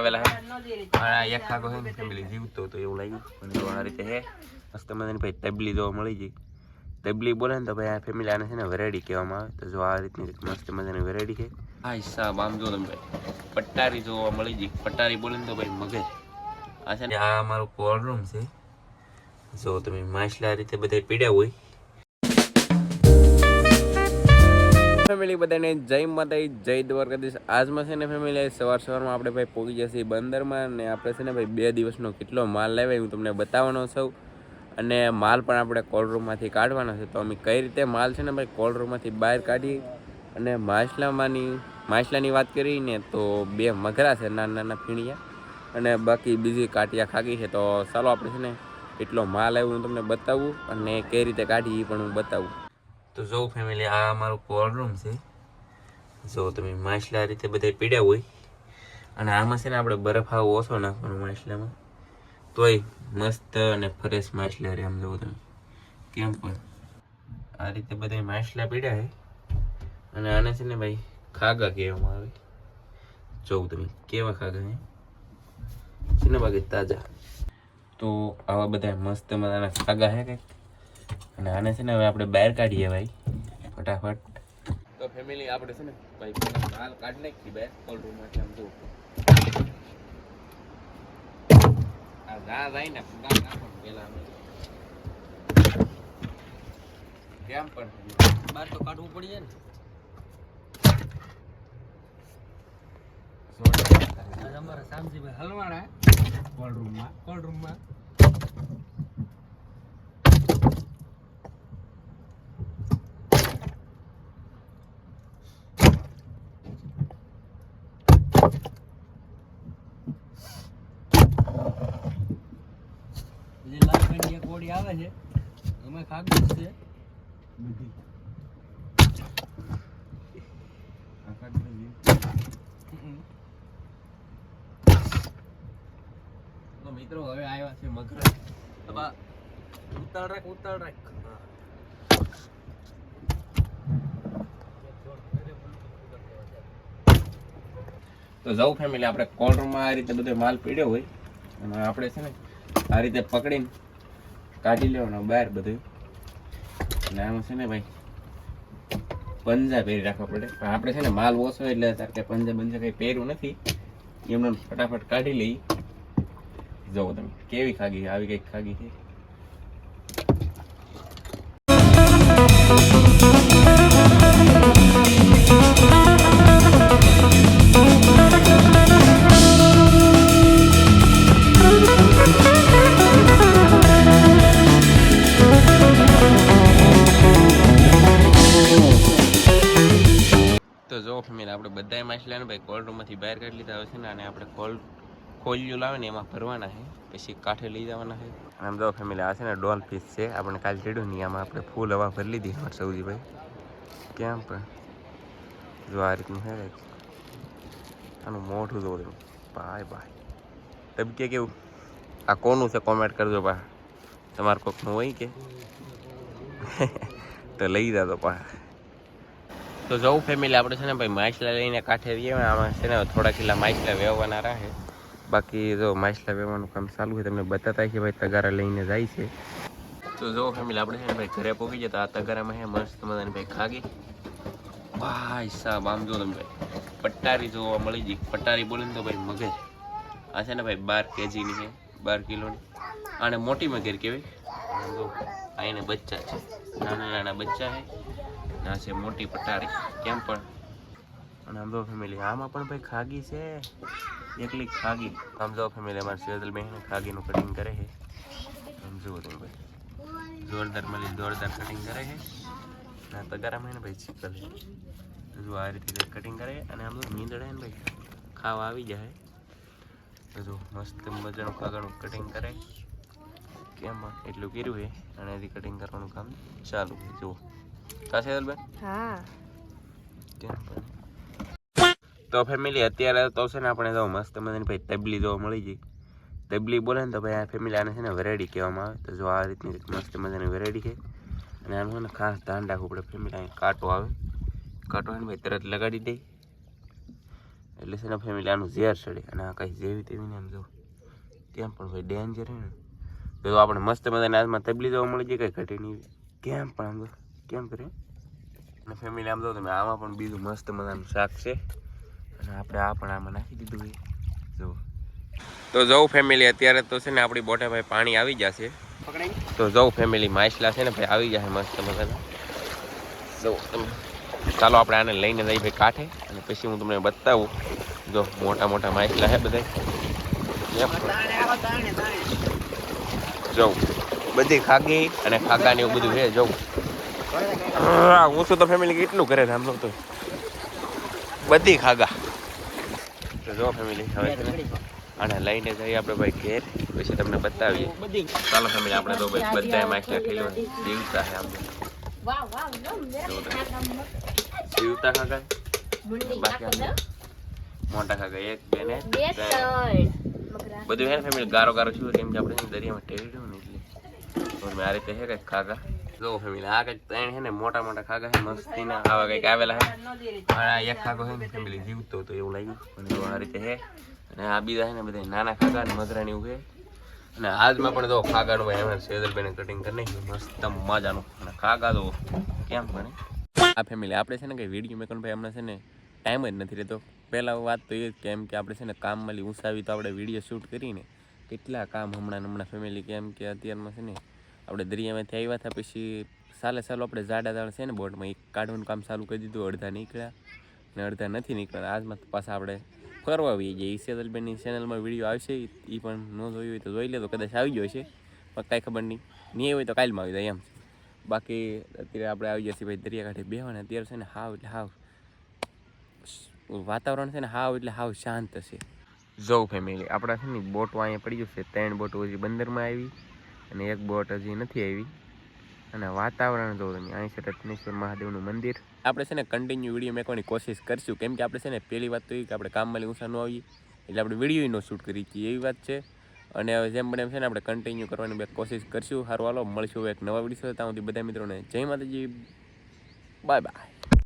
આવેલા હે આ એક ખાગો હે ને ફેમિલી જીવતો તો એવું લાગ્યું પણ જો આ રીતે હે મસ્ત મજાની ભાઈ તબલી જોવા મળી ગઈ તબલી બોલે ને તો ભાઈ આ ફેમિલી આને છે ને વેરાયટી કહેવામાં આવે તો જો આ રીતની મસ્ત મજાની વેરાયટી છે હા હિસાબ આમ જો તમે ભાઈ પટારી જોવા મળી ગઈ પટારી બોલે ને તો ભાઈ મગજ આ છે ને આ અમારું રૂમ છે જો તમે માછલા રીતે બધા પીડ્યા હોય ફેમિલી બધાને જય માતા જય દ્વારકાધીશ. આજમાં છે ને ફેમિલી સવાર સવારમાં આપણે ભાઈ પહોંચી જશે બંદરમાં ને આપણે છે ને ભાઈ બે દિવસનો કેટલો માલ લાવ્યા હું તમને બતાવવાનો છું. અને માલ પણ આપણે કોલ્ડ રૂમમાંથી કાઢવાનો છે. તો અમે કઈ રીતે માલ છે ને ભાઈ કોલ્ડ રૂમમાંથી બહાર કાઢી અને માછલામાંની, માછલાની વાત કરીને તો બે મગરા છે, નાના નાના ફીણિયા. અને બાકી બીજી કાટિયા ખાગી છે. તો ચાલો આપણે છે ને એટલો માલ આવ્યો હું તમને બતાવું અને કઈ રીતે કાઢી એ પણ હું બતાવું. તો જો ફેમિલી આ અમારું કોલ રૂમ છે. જો તમે માછલા રીતે બધા પીડ્યા હોય, અને આમાં છે ને આપણે બરફ આવો ઓછો નાખવાનો માછલામાં. તોય મસ્ત અને ફ્રેશ માછલા રે આમ જોવો તમે. કેમ પણ? આ રીતે બધા માછલા પીડ્યા છે અને આને છે ને ભાઈ ખાગા કહેવામાં આવે. જોઉં તમે કેવા ખાગા છે છે ને બાકી તાજા. તો આવા બધા મસ્ત મજાના ખાગા છે કંઈક? અને આને છે ને હવે આપણે બહાર કાઢીએ ભાઈ. ફટાફટ. તો ફેમિલી આપણે છે ને ભાઈ પેલા માલ કાઢી નાખી બહાર કોલ્ડ રૂમમાંથી આમ જો આ જાય ને પેલા કેમ પણ? બહાર તો કાઢવું પડી જાય ને અમારા શામજીભાઈ હલવાણા કોલ્ડ રૂમમાં કોલ્ડ રૂમમાં આવે છે. અમે ખાગી છે. મિત્રો, હવે આવ્યા છે મગર ઉતાળ રાખ ઉતાળ રાખ. તો જવું ફેમિલી આપણે કોર્નરમાં આ રીતે બધો માલ પીડ્યો હોય, અને આપણે છે ને આ રીતે પકડીને કાઢી લેવાનો બહાર બધું. અને આમાં છે ને ભાઈ, પંજા પહેરી રાખવા પડે. પણ આપણે છે ને માલ ઓછો એટલે અત્યારે કે પંજા બંજા કંઈ પહેર્યું નથી. એમને ફટાફટ કાઢી લઈ. જવો તમે, કેવી ખાગી આવી કંઈક ખાગી છે? માછલાને ભાઈ કોલ રૂમમાંથી બહાર કાઢી લીધા હોય છે ને, અને આપણે કોલ ખોલ્યું લાવે ને એમાં ભરવાના છે. પછી કાંઠે લઈ જવાના છે. આમ જો ફેમિલી આ છે ને, ડોલ પીસ છે. આપણે કાલ ચડ્યું ને, આમાં આપણે ફૂલ હવા ભરી લીધી અમારે સૌજીભાઈ. કેમ પણ? જો આ રીતનું છે આનું મોઢું જોવું બાય બાય તમે કે કેવું? આ કોનું છે? કોમેન્ટ કરજો પા તમારે કોકનું હોય કે? તો લઈ જાતો પા તો જવું ફેમિલી આપણે છે ને ભાઈ માછલા લઈને કાંઠે રહીએ આમાં છે ને થોડા કિલ્લા માછલા વેવવાના રહે. બાકી જો માછલા વેવવાનું કામ ચાલુ છે, તમને બતાતા છે ભાઈ તગારા લઈને જાય છે. તો જો ફેમિલી આપણે છે ને ભાઈ ઘરે પહોંચી જતા આ તગારામાં હે મસ્ત મજાની ભાઈ ખાગી. ભાઈ સાહેબ આમ જો તમે ભાઈ પટ્ટારી જોવા મળી ગઈ. પટ્ટારી બોલે ને તો ભાઈ મગજ. આ છે ને ભાઈ બાર કેજીની છે, બાર કિલોની. આને મોટી મગર કહેવાય. જો આ બચ્ચા છે. નાના નાના બચ્ચા છે. ના છે, મોટી પટારી. કેમ પણ? અને આમ જો ફેમિલી આમાં પણ ભાઈ ખાગી છે. એકલી ખાગી. આમ ફેમિલી અમારી સેજલ બહેન ખાગીનું કટિંગ કરે છે. આમ જુઓ તમે ભાઈ. જોરદાર મળી, જોરદાર કટિંગ કરે છે. ના તગારામાં ને ભાઈ ચીકલ છે. જો આ રીતે કટિંગ કરે અને આમ તો નીંદડે ને ભાઈ. ખાવા આવી જાય. બધું મસ્ત મજાનું ખાગાનું કટિંગ કરે. કેમ એટલું કર્યું છે. અને એથી કટિંગ કરવાનું કામ ચાલુ છે. જુઓ. કા સેજલબેન હા તો ફેમિલી અત્યારે તો છે ને આપણે જો મસ્ત મજાની ભાઈ તબલી જોવા મળી ગઈ તબલી બોલે ને તો ભાઈ આ ફેમિલી આને છે ને વેરાયટી કહેવામાં આવે તો જો આ રીતની મસ્ત મજાની વેરાયટી છે અને આનું છે ને ખાસ ધ્યાન રાખવું પડે ફેમિલી અહીં કાંટો આવે કાંટો ને ભાઈ તરત લગાડી દે એટલે છે ને ફેમિલી આનું ઝેર ચડે અને આ કાંઈ જેવી તેવી ને એમ જો કેમ પણ ભાઈ ડેન્જર હે ને તો આપણે મસ્ત મજાની આજમાં તબલી જોવા મળી જાય કંઈ ઘટી નહીં કેમ પણ આમ કેમ કરે? અને ફેમિલી આમ તો તમે આમાં પણ બીજું મસ્ત મજાનું શાક છે. અને આપણે આ પણ આમાં નાખી દીધું છે. જો. તો જવું ફેમિલી અત્યારે તો છે ને આપણી બોટે ભાઈ પાણી આવી જશે તો જવું ફેમિલી માછલા છે ને ભાઈ આવી જશે મસ્ત મજાના. જો તમે ચાલો આપણે આને લઈને જઈએ ભાઈ કાંઠે. અને પછી હું તમને બતાવું. જો મોટા મોટા માછલા છે બધા જવું. બધી ખાગી અને ખાગા ને એવું બધું છે જવું. હું શું તો ફેમિલી કેટલું કરે છે આમ તો બધી ખાગા. તો જો ફેમિલી હવે અને લઈને જઈએ આપણે ભાઈ ઘેર. પછી તમને બતાવીએ. ચાલો ફેમિલી આપણે તો ભાઈ બધા માછલા ખેલો જીવતા છે વાહ જીવતા ખાગા બાકી મોટા ખાગા એક બે ને બધું હે ફેમિલી ગારો ગારો છું કેમ કે આપણે દરિયામાં ટેરી રહ્યું ને એટલે. મારે તે હે કંઈક ખાગા. જો ફેમિલી, આ કંઈક ત્રણ છે ને, મોટા મોટા ખાગા હે મસ્તીના, આવા કંઈક આવેલા છે. આ એક ખાગો છે ને, ફેમિલી જીવતો હતો એવું લાગ્યું. પણ આ રીતે હે અને આ બીજા છે ને, બધા નાના ખાગા ને મધરાની ઉભે અને આજમાં પણ જો ખાગાનું ભાઈ એમ સેજલભાઈને કટિંગ કરી નાખ્યું. મસ્ત મજાનું. અને ખાગા તો કેમ બને આ ફેમિલી, આપણે છે ને કંઈ વીડિયો મેકન ભાઈ હમણાં છે ને ટાઈમ જ નથી રહેતો. પહેલાં વાત તો એ કેમ કે આપણે છે ને કામમાં ઉસાવી તો આપણે વીડિયો શૂટ કરીને કેટલા કામ હમણાં હમણાં ફેમિલી કેમ કે અત્યારમાં છે ને આપણે દરિયામાંથી આવ્યા હતા, પછી સાલે સાલું આપણે જાડા દાળ છે ને બોટમાં એ કાઢવાનું કામ ચાલુ કરી દીધું, અડધા નીકળ્યા ને અડધા નથી નીકળ્યા. આજમાં પાછા આપણે ફરવા આવીએ જઈએ ઈસેદલબેનની ચેનલમાં વીડિયો આવશે એ પણ ન જોયું હોય તો જોઈ લે, તો કદાચ આવી ગયો છે પણ કાંઈ ખબર નહીં. નહીં હોય તો કાલમાં આવી જાય એમ. બાકી અત્યારે આપણે આવી જશે ભાઈ દરિયાકાંઠે બેહવાના. અત્યારે છે ને હાવ એટલે હાવ વાતાવરણ છે ને હાવ એટલે હાવ શાંત છે. જો ફેમિલી આપણા છે ને બોટો અહીંયા પડી ગયું છે, ત્રણ બોટો હજી બંદરમાં આવી. અને એક બોટ હજી નથી આવી. અને વાતાવરણ જો તમે અહીં છે રત્નેશ્વર મહાદેવનું મંદિર. આપણે છે ને કન્ટિન્યુ વીડિયો મેકવાની કોશિશ કરીશું. કેમ કે આપણે છે ને પહેલી વાત તો એ કે આપણે કામમાં ઊંસા ન આવીએ. એટલે આપણે વીડિયો ન શૂટ કરી છીએ એવી વાત છે. અને હવે જેમ બને છે ને આપણે કન્ટિન્યુ કરવાની બે કોશિશ કરીશું. સારું, હાલો, મળશું એક નવા વીડિયો ત્યાં સુધી બધા મિત્રોને જય માતાજી. Bye bye